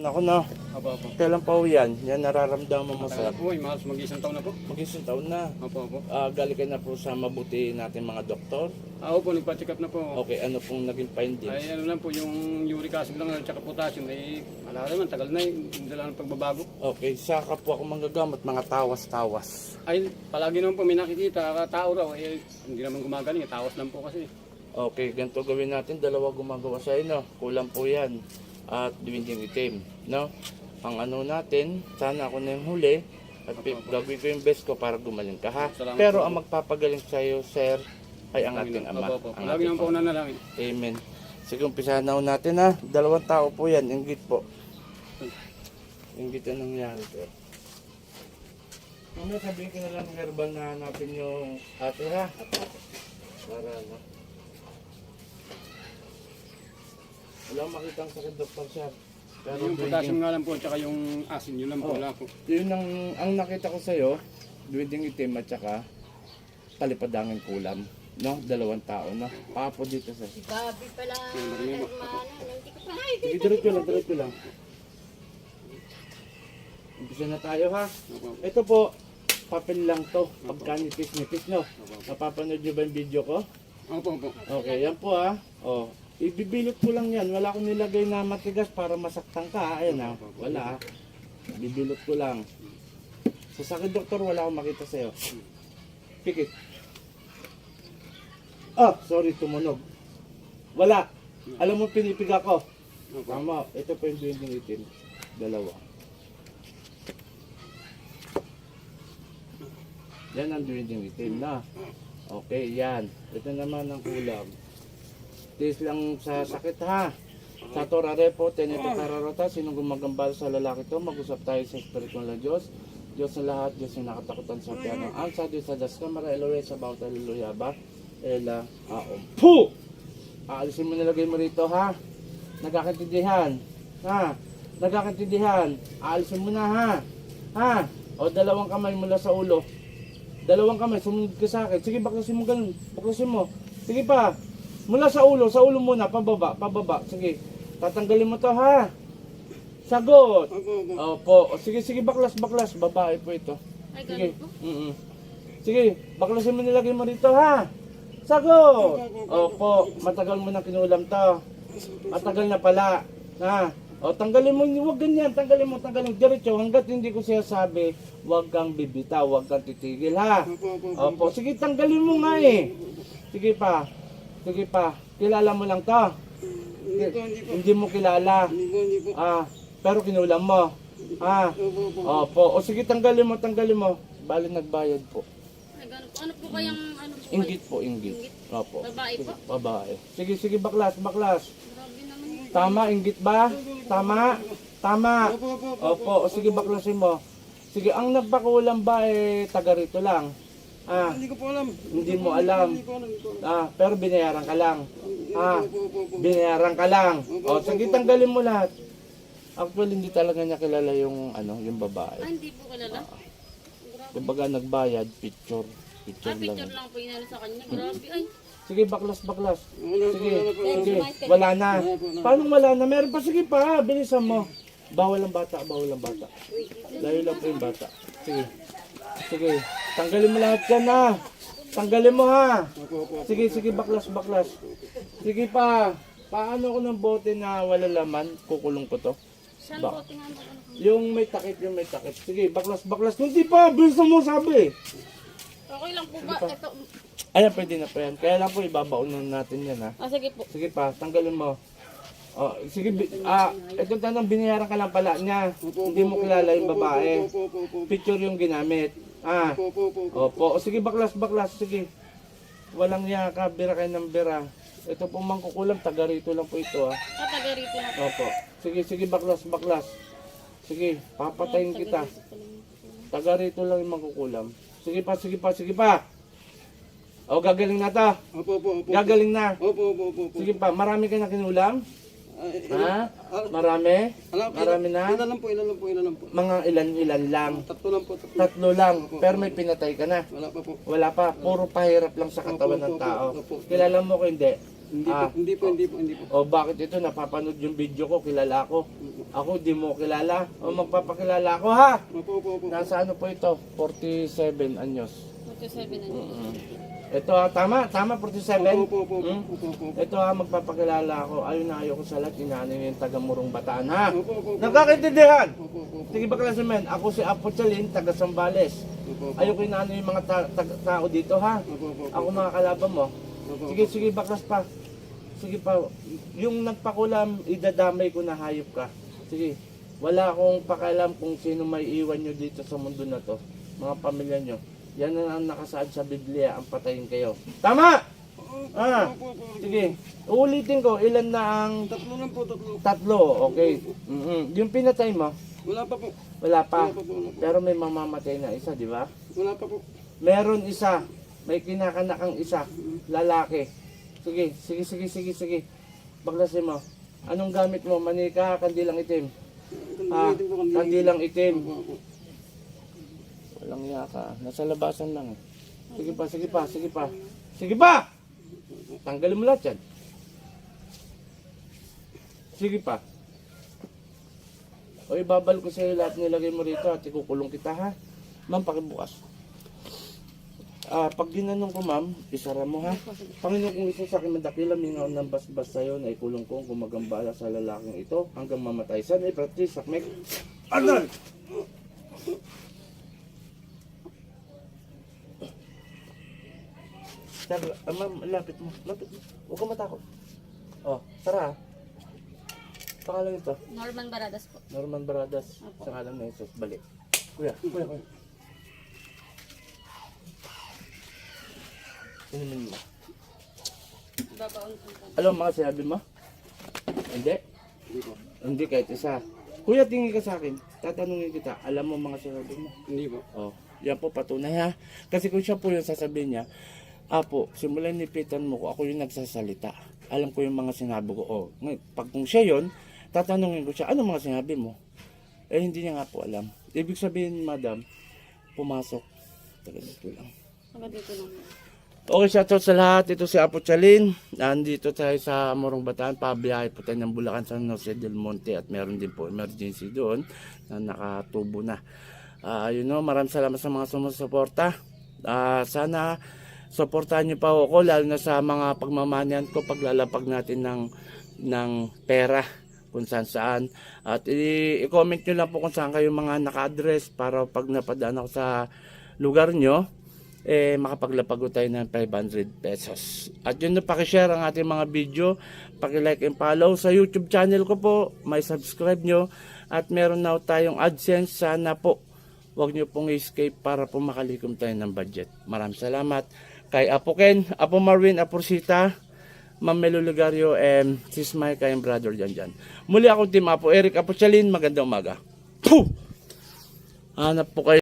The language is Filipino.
Ako na, Opo, opo. kailan pa ho yan? Yan nararamdaman mo Matagal sir. po, eh, mahal mag-isang taon na po. Mag-isang taon na. Opo, opo. Ah, galing na po sa mabuti natin mga doktor. Ako po, nagpa-check up na po. Okay, ano pong naging findings? Ay, ano lang po, yung uric acid lang at saka potassium, eh, wala naman, tagal na eh, hindi lang pagbabago. Okay, sa kapwa ko manggagamot, mga tawas-tawas. Ay, palagi naman po may nakikita, tao raw, eh, hindi naman gumagaling, eh, tawas lang po kasi. Okay, ganito gawin natin. Dalawa gumagawa sa no? Kulang po yan. At dwindling itim, no? Ang ano natin, sana ako na yung huli. At gagawin ko yung best ko para gumaling ka, ha? Salamat Pero po. ang magpapagaling sa'yo, sir, ay ang ating ama. Opo, opo. Ang Lagi ating naman po Panginoon. nanalangin. Amen. Sige, umpisahan na ho natin ha. Dalawang tao po yan. Inggit po. Inggit ang nangyari ko. Mamaya sabihin ko na lang herbal na hanapin yung ate ha. Para ano. Wala akong makita ang sakit doktor siya. Pero yung potassium nga lang po, at saka yung asin, yun lang po, Oh. wala po. yun ang, ang nakita ko sa'yo, duwinding itim at saka palipadangin kulam. No? Dalawang tao, no? Papo dito sa... Si Gabi pala, hermana, hindi ko pa. Sige, diretso lang, diretso lang. Umpisa na tayo ha. Ito po, papel lang to. Pagka nipis-nipis nyo. Napapanood nyo ba yung video ko? opo, opo. Okay, yan po ha. Oh, ibibilot ko lang yan. Wala akong nilagay na matigas para masaktan ka. Ayan ha. Wala. Bibilot ko lang. Sa sakit doktor, wala akong makita sa'yo. Pikit. Ah, sorry, tumunog. Wala. Alam mo, pinipiga ko. Tama, ito po yung blending itim. Dalawa. Yan ang blending itim na. Okay, yan. Ito naman ang kulam. Tiis lang sa sakit ha. Sa Torare po, tenito kararota, sinong gumagambal sa lalaki to, mag-usap tayo sa Espiritu ng Diyos. Diyos na lahat, Diyos na nakatakutan sa piano. Ang sa Diyos sa Das Kamara, Elohe sa bawat haleluya ba? Ela, aom. Puh! Aalisin mo nilagay mo rito ha. Nagkakaintindihan. Ha? Nagkakaintindihan. Aalisin mo na ha. Ha? O dalawang kamay mula sa ulo. Dalawang kamay, sumunod ka sa akin. Sige, baklasin mo ganun. Baklasin mo. Sige pa. Mula sa ulo, sa ulo muna, pababa, pababa. Sige. Tatanggalin mo to ha. Sagot. Opo, sige, sige, baklas, baklas. Babae po ito. Ay, Sige. po. Mm Sige, baklasin mo nilagay mo rito ha. Sagot. Opo, matagal mo na kinulam to. Matagal na pala. Ha? O tanggalin mo, huwag ganyan, tanggalin mo, tanggalin mo. Diretso, hanggat hindi ko siya sabi, huwag kang bibitaw, huwag kang titigil ha. Opo, sige, tanggalin mo nga eh. Sige pa, sige pa. Kilala mo lang to. Hindi po, hindi po. Hindi mo kilala. Hindi po, hindi po. Ah, pero kinulam mo. Ah, Opo, opo. opo. O sige, tanggalin mo, tanggalin mo. Bali nagbayad po. Ay, ganun po. Ano po kayang, ano po Inggit po, inggit. Opo. Babae po? Babae. Sige, sige, baklas, baklas. Grabe naman. Tama, inggit ba? Tama? Tama. Opo, opo, opo. Opo, o sige, baklasin mo. Sige, ang nagpakulam ba eh, taga rito lang? Ah, Hindi ko po alam. hindi mo alam. Hindi ko alam, hindi ko alam. Ah, pero binayaran ka lang. Ah, Opo, opo, opo. binayaran ka lang. O, sige, tanggalin mo lahat. Actually, hindi talaga niya kilala yung, ano, yung Ay, babae. hindi po kilala. Grabe. Kumbaga, nagbayad, picture. Ah, Picture lang. picture lang po inano sa kanya. Grabe. Ay, Sige, baklas, baklas. Wala po, Sige, wala po. sige. Wala na. Paano wala na? Meron pa. Sige pa, bilisan mo. Bawal ang bata, bawal ang bata. Layo lang po yung bata. Sige. Sige. Tanggalin mo lahat yan ha. Tanggalin mo ha. Sige, sige, baklas, baklas. Sige pa. Paano ko ng bote na wala laman? Kukulong ko to. saan Ba- po tingnan mo? Yung may takip, yung may takip. Sige, baklas, baklas. Hindi pa, bilisan mo sabi. Okay lang po ba? Ito. Ayan, pwede na pa yan. Kaya lang po, ibabaon natin yan ha. Ah, sige po. Sige pa, tanggalin mo. Oh, sige, bi- ah, itong tanong, binayaran ka lang pala niya. Hindi mo kilala yung babae. Picture yung ginamit. Ah, Opo, opo, opo. opo. O, sige, baklas, baklas, sige. Walang niya ka, bira kayo ng bira. Ito po mangkukulam, taga rito lang po ito ah. Ah, taga rito na po. Opo. Sige, sige, baklas, baklas. Sige, papatayin kita. Taga rito lang yung mangkukulam. Sige pa, sige pa, sige pa. O, gagaling na to. Opo, opo, opo. Gagaling na. Opo, opo, opo, opo. Sige pa, marami ka na kinulam? Ha? Marami? Marami na? Ilan lang po, ilan lang po, ilan lang po. Mga ilan-ilan lang. Tatlo lang po, tatlo. Tatlo lang. Pero may pinatay ka na. Wala pa po. Wala pa. Puro pahirap lang sa katawan ng tao. Kilala mo ko hindi? Hindi Ah. po, hindi po, hindi po, hindi po. O bakit ito napapanood yung video ko, kilala ko. Ako di mo kilala. O magpapakilala ako ha. Opo, opo, opo. Nasa ano po ito? 47 anyos. 47 na yun. Ito ha, tama, tama 47. Opo, opo, opo, Hmm? opo, opo. Ito ha, magpapakilala ako. Ayun na ayoko sa lahat, inaano yung taga Murong Bataan ha. Opo, opo, opo. Nagkakaintindihan? Opo, opo, opo. Sige ba klase men, ako si Apo Chalin, taga Sambales. Opo, opo. Ayoko inaano yung mga ta- ta- tao dito ha. Opo, opo, opo. Ako mga kalaban mo. Opo, Sige, sige, baklas pa. Sige pa, yung nagpakulam, idadamay ko na hayop ka. Sige, wala akong pakialam kung sino may iwan nyo dito sa mundo na to. Mga pamilya nyo. Yan na ang nakasaad sa Biblia, ang patayin kayo. Tama! Ah, opo. sige. Uulitin ko, ilan na ang Tatlo lang po, tatlo. tatlo, okay. mm Yung pinatay mo, Wala pa po. wala pa. Wala pa po, wala pa. Pero may mamamatay na isa, di ba? Wala pa po. Meron isa, may kinakanakang isa, lalaki. Sige, sige, sige, sige, sige. Baklasin mo. Anong gamit mo? Manika, kandilang itim. Ah, Kandilang itim po, kandilang kandilang itim. Walang yaka. Nasa labasan lang. eh. Sige pa, sige pa, sige pa. Sige pa! Tanggalin mo lahat yan. Sige pa. O ibabal ko sa iyo lahat nilagay mo rito at ikukulong kita ha. Ma'am, pakibukas. Ah, pag ginanong ko ma'am, isara mo ha. Panginoon kung isa sa akin madakila, mingaw ng basbas sa'yo na ikulong ko kung magambala sa lalaking ito hanggang mamatay. San ay practice, sakmek. Arnold! Sir, ah, ma'am, lapit mo. Lapit mo. Huwag ka matakot. Oh, tara. ah. Pangalan ito. Norman Baradas po. Norman Baradas. Sa ngalan ng Jesus. Balik. Kuya, kuya, kuya. Inumin mo. Babaon po. Alam mo mga sinabi mo? Hindi. Hindi po. Hindi kahit isa. Kuya, tingin ka sa akin. Tatanungin kita. Alam mo mga sinabi mo? Hindi po. Oh, yan po patunay ha. Kasi kung siya po yung sasabihin niya, Apo, simulan nipitan mo ko, ako yung nagsasalita. Alam ko yung mga sinabi ko. Oh, ngayon, pag kung siya yon, tatanungin ko siya, ano mga sinabi mo? Eh, hindi niya nga po alam. Ibig sabihin, madam, pumasok. Taga dito lang. Saka dito lang. Okay, shoutout sa lahat. Ito si Apo Chalin. Nandito tayo sa Morong Bataan. Pabiyahe po tayo ng Bulacan San Jose del Monte at meron din po emergency doon na nakatubo na. Ah, you know, maraming salamat sa mga sumusuporta. Ah, sana suportahan niyo pa ako lalo na sa mga pagmamanian ko paglalapag natin ng ng pera kung saan saan at i-comment nyo lang po kung saan kayo mga naka-address para pag napadaan ako sa lugar nyo eh makapaglapag tayo ng 500 pesos. At yun na pakishare ang ating mga video, paki-like and follow sa YouTube channel ko po, may subscribe nyo at meron na tayong AdSense sana po. Huwag nyo pong escape para po makalikom tayo ng budget. Maraming salamat kay Apo Ken, Apo Marvin, Apo Rosita, Ma'am Melo Lugario, and Sis Mike, kayong brother dyan dyan. Muli ako, Team Apo Eric Apo Chalin, magandang umaga. Puh! Hanap po kayo.